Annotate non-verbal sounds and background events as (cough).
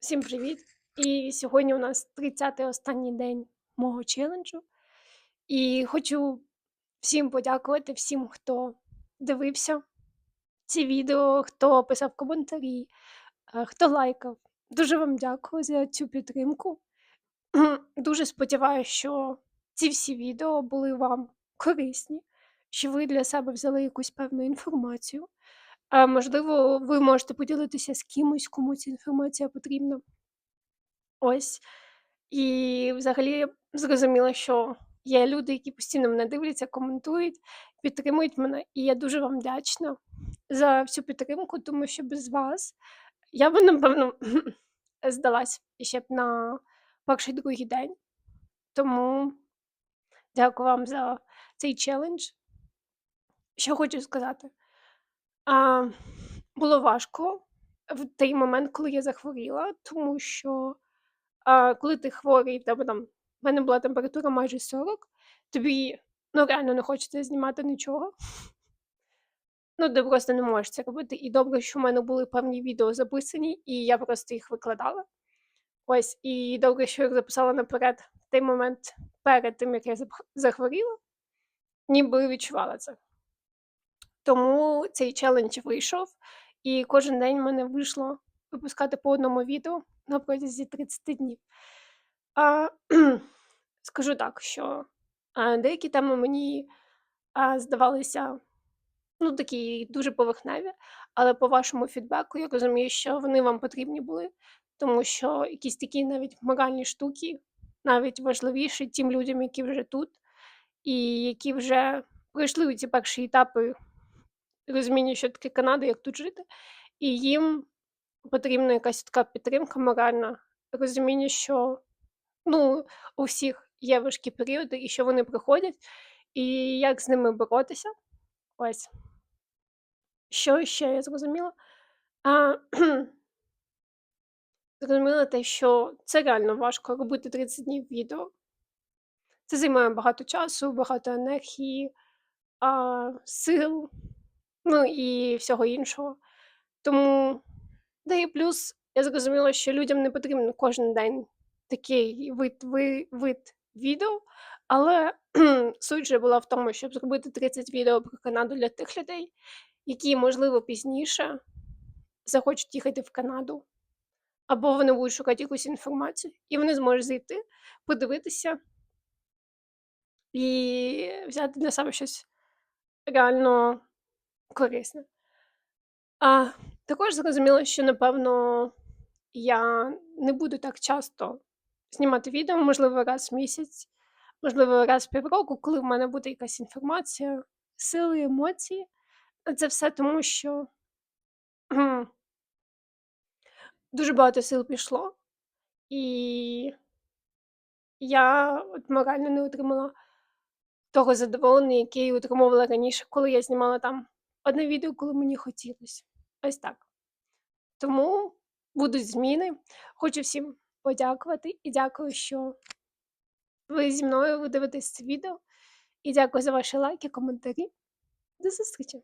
Всім привіт! І сьогодні у нас 30-й останній день мого челенджу. І хочу всім подякувати, всім, хто дивився ці відео, хто писав коментарі, е, хто лайкав. Дуже вам дякую за цю підтримку. Дуже сподіваюся, що ці всі відео були вам корисні, що ви для себе взяли якусь певну інформацію. А можливо, ви можете поділитися з кимось, кому ця інформація потрібна. Ось. І взагалі я зрозуміла, що є люди, які постійно мене дивляться, коментують, підтримують мене. І я дуже вам вдячна за всю підтримку, тому що без вас я би, напевно, (clears throat) здалась ще б на перший другий день. Тому дякую вам за цей челендж. Що хочу сказати. А, було важко в той момент, коли я захворіла, тому що а, коли ти хворий, в тебе там в мене була температура майже 40, тобі ну, реально не хочеться знімати нічого. Ну, ти просто не можеш це робити. І добре, що в мене були певні відео записані, і я просто їх викладала. Ось, і добре, що я їх записала наперед в той момент перед тим, як я захворіла, ніби відчувала це. Тому цей челендж вийшов, і кожен день в мене вийшло випускати по одному відео на протязі 30 днів. А, скажу так, що деякі теми мені здавалися ну, такі дуже поверхневі, але по вашому фідбеку я розумію, що вони вам потрібні були, тому що якісь такі навіть моральні штуки навіть важливіші тим людям, які вже тут, і які вже пройшли ці перші етапи розуміння, що таке Канада, як тут жити, і їм потрібна якась така підтримка моральна, розуміння, що ну, у всіх є важкі періоди, і що вони приходять, і як з ними боротися. Ось. Що ще я зрозуміла? А, (clears throat) зрозуміла те, що це реально важко робити 30 днів відео. Це займає багато часу, багато енергії, а, сил, ну і всього іншого. Тому, да і плюс я зрозуміла, що людям не потрібен кожен день такий вид, ви, вид відео, але (clears throat) суть же була в тому, щоб зробити 30 відео про Канаду для тих людей, які, можливо, пізніше захочуть їхати в Канаду, або вони будуть шукати якусь інформацію, і вони зможуть зайти, подивитися і взяти для себе щось реально корисне. А також зрозуміла, що напевно я не буду так часто знімати відео, можливо, раз в місяць, можливо, раз в півроку, коли в мене буде якась інформація, сили, емоції. Це все тому, що дуже багато сил пішло, і я от морально не отримала того задоволення, яке я отримувала раніше, коли я знімала там одне відео, коли мені хотілося. Ось так. Тому будуть зміни. Хочу всім подякувати і дякую, що ви зі мною ви дивитесь це відео. І дякую за ваші лайки, коментарі. До зустрічі!